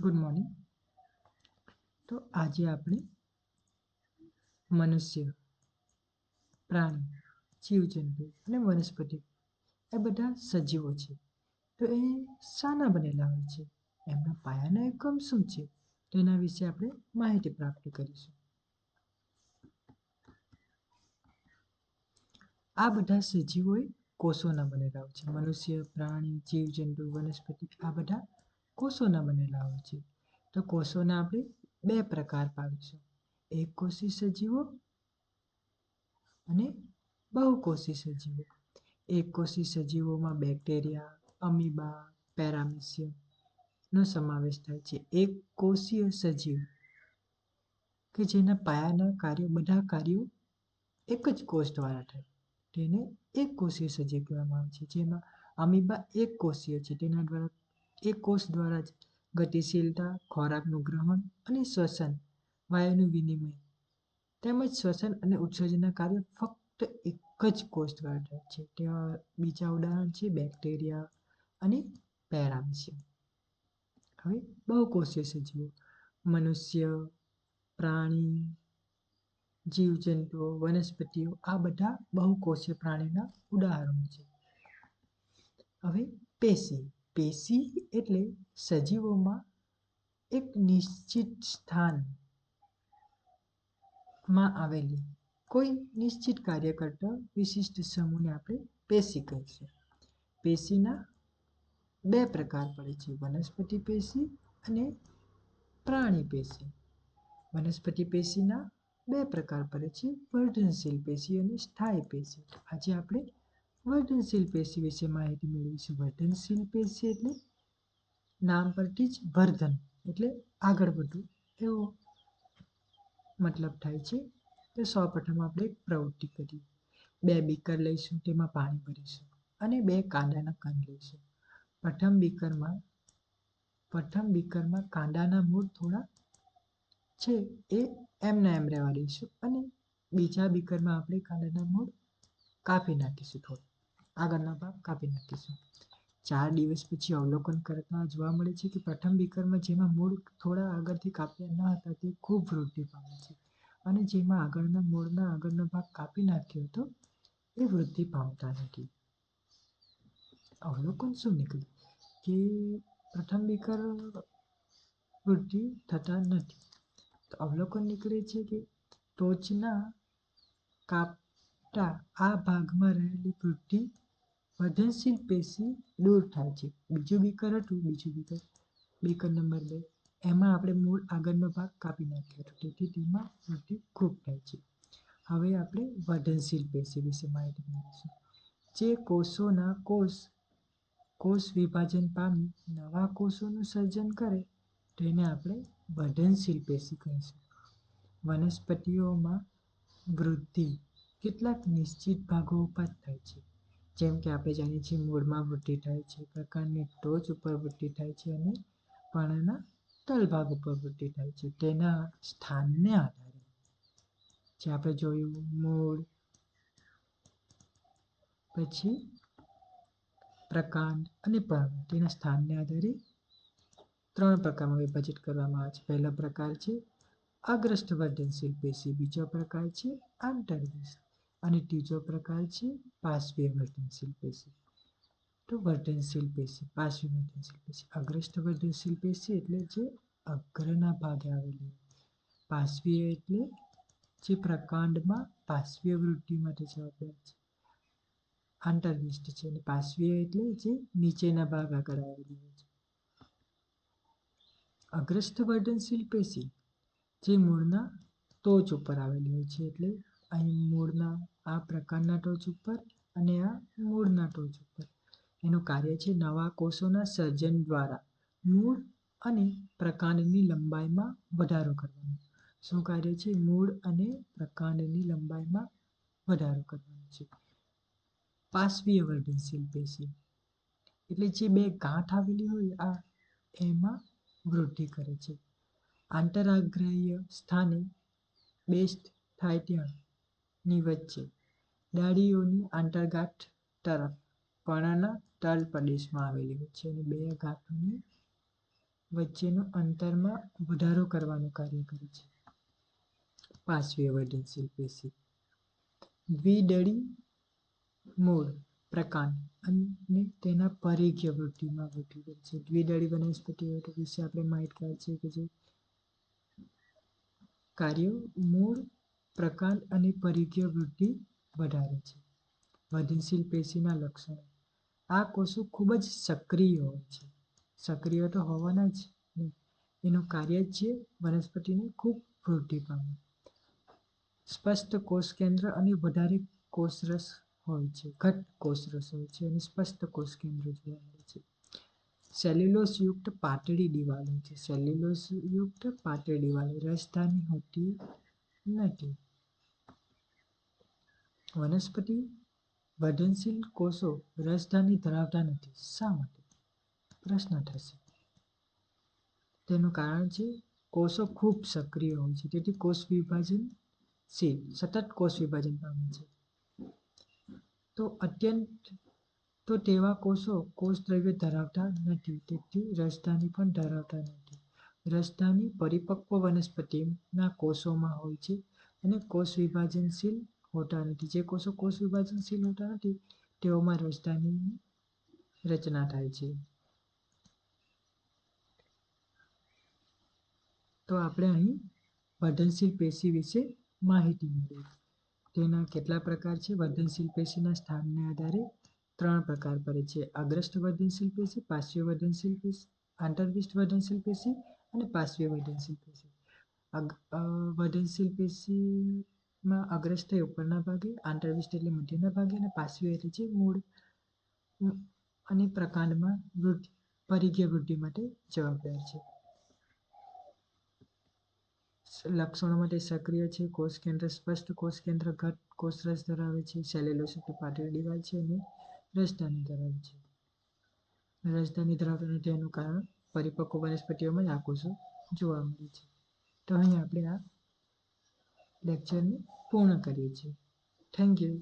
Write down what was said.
Good morning તો આજે આપણે મનુષ્ય, પ્રાણી, જીવજંતુ અને વનસ્પતિ એ બધા સજીવો છે. તો એ શાના બનેલા હોય છે. એમના પાયાના એકમ શું છે? તેના વિશે આપણે માહિતી પ્રાપ્ત કરીશું. આ બધા સજીવો એ કોષોના બનેલા હોય છે. મનુષ્ય, પ્રાણી, જીવજંતુ, વનસ્પતિ આ બધા કોષોના બનેલા હોય છે. તો કોષોના આપણે બે પ્રકાર પાડીશું. એક કોષી સજીવો અને બહુકોષી સજીવો. એક કોષી સજીવોમાં બેક્ટેરિયા, અમીબા પેરામિસિયમ નો સમાવેશ થાય છે. એક કોષીય સજીવ કે જેના પાયાના કાર્યો, બધા કાર્યો એક જ કોષ દ્વારા થાય. તેને એક કોષીય સજીવ કહેવામાં આવે છે. જેમાં અમીબા એક કોષીય છે. તેના દ્વારા એક કોષ દ્વારા જ ગતિશીલતા, ખોરાકનું ગ્રહણ અને શ્વસન, વાયુનું વિનિમય તેમજ શ્વસન અને ઉત્સર્જનના કાર્ય ફક્ત એક જ કોષ દ્વારા થાય છે. તેવા બીજા ઉદાહરણ છે બેક્ટેરિયા અને પેરામસિયમ હવે બહુકોષીય સજીવો, મનુષ્ય, પ્રાણી, જીવજંતુઓ, વનસ્પતિઓ આ બધા બહુકોષીય પ્રાણીના ઉદાહરણો છે. હવે પેશી. પેશી એટલે સજીવોમાં એક નિશ્ચિત સ્થાનમાં આવેલી. કોઈ નિશ્ચિત કાર્ય કરતા વિશિષ્ટ સમૂહને આપણે પેશી કહીશું પેશીના બે પ્રકાર પડે છે. વનસ્પતિ પેશી અને પ્રાણી પેશી. વનસ્પતિ પેશીના બે પ્રકાર પડે છે. વર્ધનશીલ પેશી અને સ્થાયી પેશી. આજે આપણે વર્ધનશીલ પેશી વિશે માહિતી મેળવીશું. વર્ધનશીલ પેશી એટલે નામ પરથી જ વર્ધન. એટલે આગળ વધવું. એવો મતલબ થાય છે. તો સૌપ્રથમ આપણે એક પ્રવૃત્તિ કરીએ. બે બીકર લઈશું, તેમાં પાણી ભરીશું અને બે કાંદાના કંદ લઈશું. પ્રથમ બીકરમાં પ્રથમ બીકરમાં કાંદાના મૂળ થોડા છે એ એમના એમ રહેવા દઈશું અને બીજા બીકરમાં આપણે કાંદાના મૂળ કાપી નાખીશું થોડું. આગળનો ભાગ કાપી નાખીશું. ચાર દિવસ પછી અવલોકન કરતા જોવા મળે છે કે પ્રથમ બીકરમાં જેમાં મૂળ થોડા આગળથી કાપ્યા ન હતા તે ખૂબ વૃદ્ધિ પામે છે. અને જેમાં આગળના મૂળના આગળનો ભાગ કાપી નાખ્યો હતો એ વૃદ્ધિ પામતા નથી. અવલોકન શું નીકળ્યું? કે પ્રથમ બીકર વૃદ્ધિ થતા નથી. તો અવલોકન નીકળે છે કે ટોચના કાપટા આ ભાગમાં રહેલી વૃદ્ધિ વર્ધનશીલ પેશી દૂર થાય છે. બીજું બીકર હતું, બીજું બીકર. બીકર નંબર બે. એમાં આપણે મૂળ આગળનો ભાગ કાપી નાખ્યો હતો. તેથી તેમાં વૃદ્ધિ ખૂબ થાય છે. હવે આપણે વર્ધનશીલ પેશી વિશે માહિતી મેળવીશું. જે કોષોના કોષ કોષ વિભાજન પામી નવા કોષોનું સર્જન કરે, તેને આપણે વર્ધનશીલ પેશી કહીશું. વનસ્પતિઓમાં વૃદ્ધિ કેટલાક નિશ્ચિત ભાગો ઉપર થાય છે. જેમ કે આપણે જાણીએ છીએ મૂળમાં વૃદ્ધિ થાય છે, પ્રકારની ટોચ ઉપર વૃદ્ધિ થાય છે અને પાણીના તલભાગ ઉપર વૃદ્ધિ થાય છે. તેના સ્થાનને આધારે જે આપણે જોયું, મૂળ, પછી પ્રકાંડ અને પર્ણ તેના સ્થાનને આધારે ત્રણ પ્રકારમાં વિભાજિત કરવામાં આવે છે. પહેલો પ્રકાર છે અગ્રસ્થ વર્ધનશીલ પેશી, બીજો પ્રકાર છે આંતરગ્રસ્ત અને ત્રીજો પ્રકાર છે પાર્શ્વીય વર્ધનશીલ પેશી. તો વર્ધનશીલ પેશી પાર્શ્વીય વર્ધનશીલ પેશી, અગ્રસ્થ વર્ધનશીલ પેશી એટલે જે અગ્રના ભાગે આવેલી પાર્શ્વીય એટલે જે પ્રકાંડમાં પાર્શ્વીય વૃદ્ધિ માટે જવાબદાર છે. આંતરગ્રસ્ત છે અને પાર્શ્વીય એટલે જે નીચેના ભાગ આગળ આવેલી હોય છે. અગ્રસ્થ વર્ધનશીલ પેશી જે મૂળના ટોચ ઉપર આવેલી હોય છે એટલે અહીં મૂળના આ પ્રકારના ટોચ ઉપર અને આ મૂળના ટોચ ઉપર. એનું કાર્ય છે નવા કોષોના સર્જન દ્વારા મૂળ અને પ્રકાંડની લંબાઈમાં વધારો કરવાનો. શું કાર્ય છે? મૂળ અને પ્રકાંડની લંબાઈમાં વધારો કરવાનો છે. પાશ્વીય વર્ધનશીલ પેશી. એટલે જે બે ગાંઠ આવેલી હોય, આ એમાં વૃદ્ધિ કરે છે. આંતરાગ્રાહ્ય સ્થાને બેસ્ટ થાય ત્યાં ની વચ્ચે. ડાળીઓની આંતરગાંઠ તરફ પણાના તલ પ્રદેશમાં આવેલી હોય છે અને બે ગાંઠોની વચ્ચેનું અંતરમાં વધારો કરવાનું કાર્ય કરે છે. પાંચવી વર્ધનશીલ પેશી. દ્વિદળી મૂળ પ્રકાંડ અને તેના પરિઘ્ય વૃદ્ધિમાં વૃદ્ધિ કરે છે. દ્વિદળી વનસ્પતિઓ વિશે આપણે માહિતગાર છે કે જે કાર્યો મૂળ પ્રકાંડ અને પરિઘ્ય વૃદ્ધિ વધારે છે. વધનશીલ પેશીના લક્ષણો. આ કોષો ખૂબ જ સક્રિય હોય છે. સક્રિય તો હોવાના જ એનું કાર્ય જ છે વનસ્પતિને ખૂબ વૃદ્ધિ પામે સ્પષ્ટ કોષ કેન્દ્ર અને વધારે કોષરસ હોય છે. ઘટ કોષરસ હોય છે અને સ્પષ્ટ કોષ કેન્દ્ર જોવા મળે છે. સેલ્યુલોસ યુક્ત પાતળી દિવાલો છે. સેલ્યુલોસ યુક્ત પાતળી દિવાલો રસધાની હોતી નથી. વનસ્પતિ વર્ધનશીલ કોષો રસધાની ધરાવતા નથી. શા માટે? પ્રશ્ન થશે. તેનું કારણ છે, કોષો ખૂબ સક્રિય હોય છે. તેથી કોષ વિભાજન શીલ સતત કોષ વિભાજન પામે છે. તો અત્યંત, તો તેવા કોષો કોષ દ્રવ્ય ધરાવતા નથી. તેથી રસધાની પણ ધરાવતા નથી. રસધાની પરિપક્વ વનસ્પતિના કોષોમાં હોય છે અને કોષ વિભાજનશીલ હોતા નથી જે કોષો કોષ વિભાજનશીલ હોતા નથી, તેઓમાં રસધાનીની રચના થાય છે. તો આપણે અહીં વર્ધનશીલ પેશી વિશે માહિતી મેળવી. તેના કેટલા પ્રકાર છે? વર્ધનશીલ પેશીના સ્થાનને આધારે ત્રણ પ્રકાર પડે છે. અગ્રસ્થ વર્ધનશીલ પેશી પાર્શ્વીય વર્ધનશીલ પેશી આંતરવિષ્ઠ વર્ધનશીલ પેશી અને પાર્શ્વીય વર્ધનશીલ પેશી. વર્ધનશીલ પેશીમાં અગ્રસ્થ એ ઉપરના ભાગે આંતરવિષ્ટ એટલે મધ્યના ભાગે અને પાર્શ્વીય એટલે છે મૂળ અને પ્રકાંડમાં વૃદ્ધિ, પરિઘ્ય વૃદ્ધિ માટે જવાબદાર છે. લક્ષણો માટે સક્રિય છે, કોષ કેન્દ્ર સ્પષ્ટ, કોષ કેન્દ્ર ઘટ, કોષ રસ ધરાવે છે સેલ્યુલોસ પાતળી દિવાલ છે અને રસધાની ધરાવે છે. રસધાની ધરાવતા નથી એનું કારણ પરિપક્વ વનસ્પતિઓમાં જ આ જોવા મળે છે. તો અહીં આપણે આ લેક્ચરને પૂર્ણ કરીએ છીએ. Thank you